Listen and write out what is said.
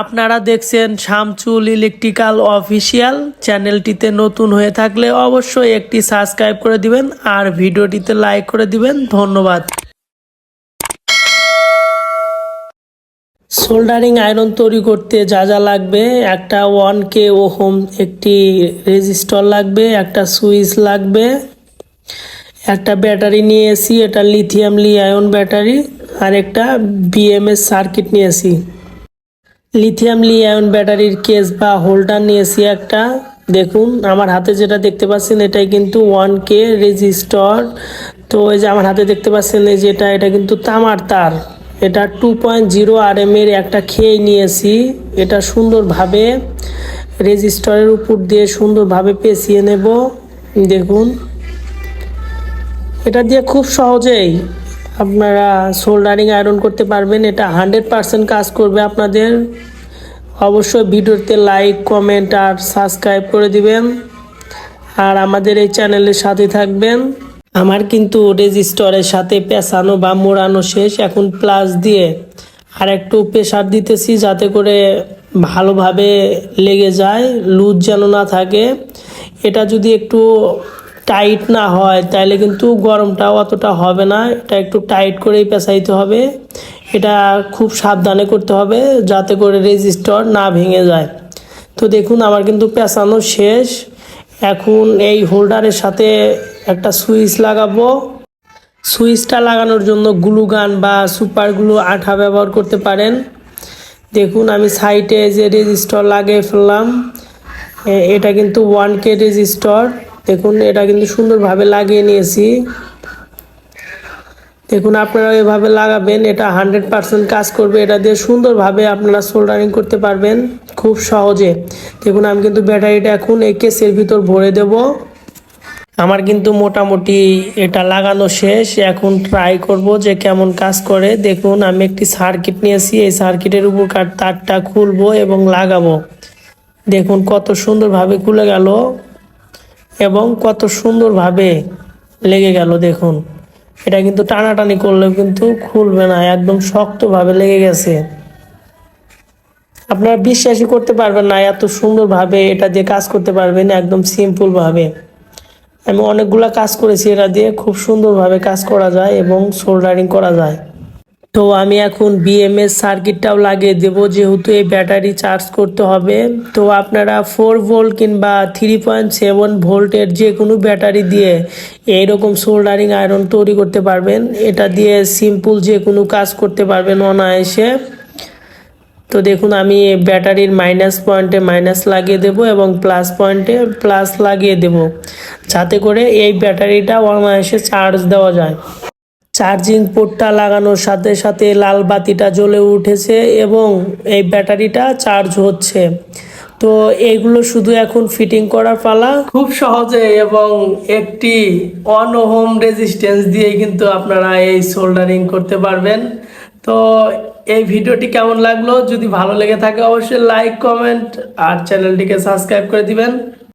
আপনারা দেখছেন Shamsul electrical official. চ্যানেলটিতে নতুন হয়ে থাকলে অবশ্যই একটি সাবস্ক্রাইব করে দিবেন আর ভিডিওটিতে লাইক করে দিবেন। ধন্যবাদ। সোল্ডারিং আয়রন তৈরি করতে যা যা লাগবে, একটা ওয়ান কে ও হোম একটি রেজিস্টর লাগবে, একটা সুইচ লাগবে, একটা ব্যাটারি নিয়ে এসি এটা লিথিয়াম লি আয়ন ব্যাটারি, আর একটা বিএমএস সার্কিট নিয়েছি। লিথিয়াম লি আয়ন ব্যাটারির কেস বা হোল্ডার নিয়েছি একটা। দেখুন, আমার হাতে যেটা দেখতে পাচ্ছেন, এটাই কিন্তু ওয়ান কে রেজিস্টর তো এই যে আমার হাতে দেখতে পাচ্ছেন, এই যেটা এটা কিন্তু তামার তার। এটা two point zero R M একটা খেয়ে নিয়েছি। এটা সুন্দরভাবে রেজিস্টরের উপর দিয়ে সুন্দরভাবে পেঁচিয়ে নেব। দেখুন, এটা দিয়ে খুব সহজেই আপনারা সোল্ডারিং আয়রন করতে পারবেন, এটা হান্ড্রেড পারসেন্ট কাজ করবে আপনাদের। অবশ্যই ভিডিওতে লাইক কমেন্ট আর সাবস্ক্রাইব করে দিবেন। আর আমাদের এই চ্যানেলের সাথে থাকবেন। আমার কিন্তু রেজিস্টরের সাথে পেঁচানো বা মোড়ানো শেষ, এখন প্লাস দিয়ে আর একটু প্রেশার দিতেছি যাতে করে ভালোভাবে লেগে যায় লুজ যেন না থাকে। এটা যদি একটু টাইট না হয় তাহলে কিন্তু গরমটা অতটা হবে না। এটা একটু টাইট করেই পেঁচাইতে হবে। এটা খুব সাবধানে করতে হবে যাতে করে রেজিস্টর না ভেঙে যায়। তো দেখুন, আমার কিন্তু পেঁচানো শেষ। এখন এই হোল্ডারের সাথে একটা সুইচ লাগাবো। সুইচটা লাগানোর জন্য গ্লু গান বা সুপার গ্লু আঠা ব্যবহার করতে পারেন। দেখুন, আমি সাইটে যে রেজিস্টর লাগিয়ে ফেললাম এটা কিন্তু ওয়ান কে রেজিস্টর দেখুন, এটা কিন্তু সুন্দরভাবে লাগিয়ে নিয়েছি। দেখুন, আপনারা এভাবে লাগাবেন, এটা হান্ড্রেড পার্সেন্ট কাজ করবে। এটা দিয়ে সুন্দরভাবে আপনারা সোল্ডারিং করতে পারবেন খুব সহজে। দেখুন, আমি কিন্তু ব্যাটারিটা এখন এই কেসের ভিতর ভরে দেব। আমার কিন্তু মোটামুটি এটা লাগানো শেষ। এখন ট্রাই করব যে কেমন কাজ করে। দেখুন, আমি একটি সার্কিট নিয়েছি। এই সার্কিটের উপর তারটা খুলবো এবং লাগাবো। দেখুন, কত সুন্দরভাবে খুলে গেল। এবং কত সুন্দরভাবে লেগে গেল, দেখুন। এটা কিন্তু টানাটানি করলেও কিন্তু খুলবে না, একদম শক্তভাবে লেগে গেছে। আপনারা বিশ্বাসই করতে পারবেন না এত সুন্দরভাবে এটা দিয়ে কাজ করতে পারবেন, একদম সিম্পল ভাবে আমি অনেকগুলা কাজ করেছি, এটা দিয়ে খুব সুন্দরভাবে কাজ করা যায় এবং সোল্ডারিং করা যায়। তো আমি এখন বিএমএস সার্কিটটাও লাগিয়ে দেব, যেহেতু এই ব্যাটারি চার্জ করতে হবে। তো আপনারা ফোর ভোল্ট কিংবা থ্রি পয়েন্ট সেভেন ভোল্টের যে কোনো ব্যাটারি দিয়ে এইরকম সোল্ডারিং আয়রন তৈরি করতে পারবেন। এটা দিয়ে সিম্পল যে কোনো কাজ করতে পারবেন অনায়াসে। তো দেখুন, আমি ব্যাটারির মাইনাস পয়েন্টে মাইনাস লাগিয়ে দেব এবং প্লাস পয়েন্টে প্লাস লাগিয়ে দেব, যাতে করে এই ব্যাটারিটা অনায়াসে চার্জ দেওয়া যায়। চার্জিং পোর্টটা লাগানোর সাথে সাথে লাল বাতিটা জ্বলে উঠেছে এবং এই ব্যাটারিটা চার্জ হচ্ছে। তো এগুলো শুধু এখন ফিটিং করার পালা। খুব সহজে এবং একটি অন হোম রেজিস্ট্যান্স দিয়ে কিন্তু আপনারা এই সোল্ডারিং করতে পারবেন। তো এই ভিডিওটি কেমন লাগল? যদি ভালো লেগে থাকে, অবশ্যই লাইক কমেন্ট আর চ্যানেলটিকে সাবস্ক্রাইব করে দিবেন।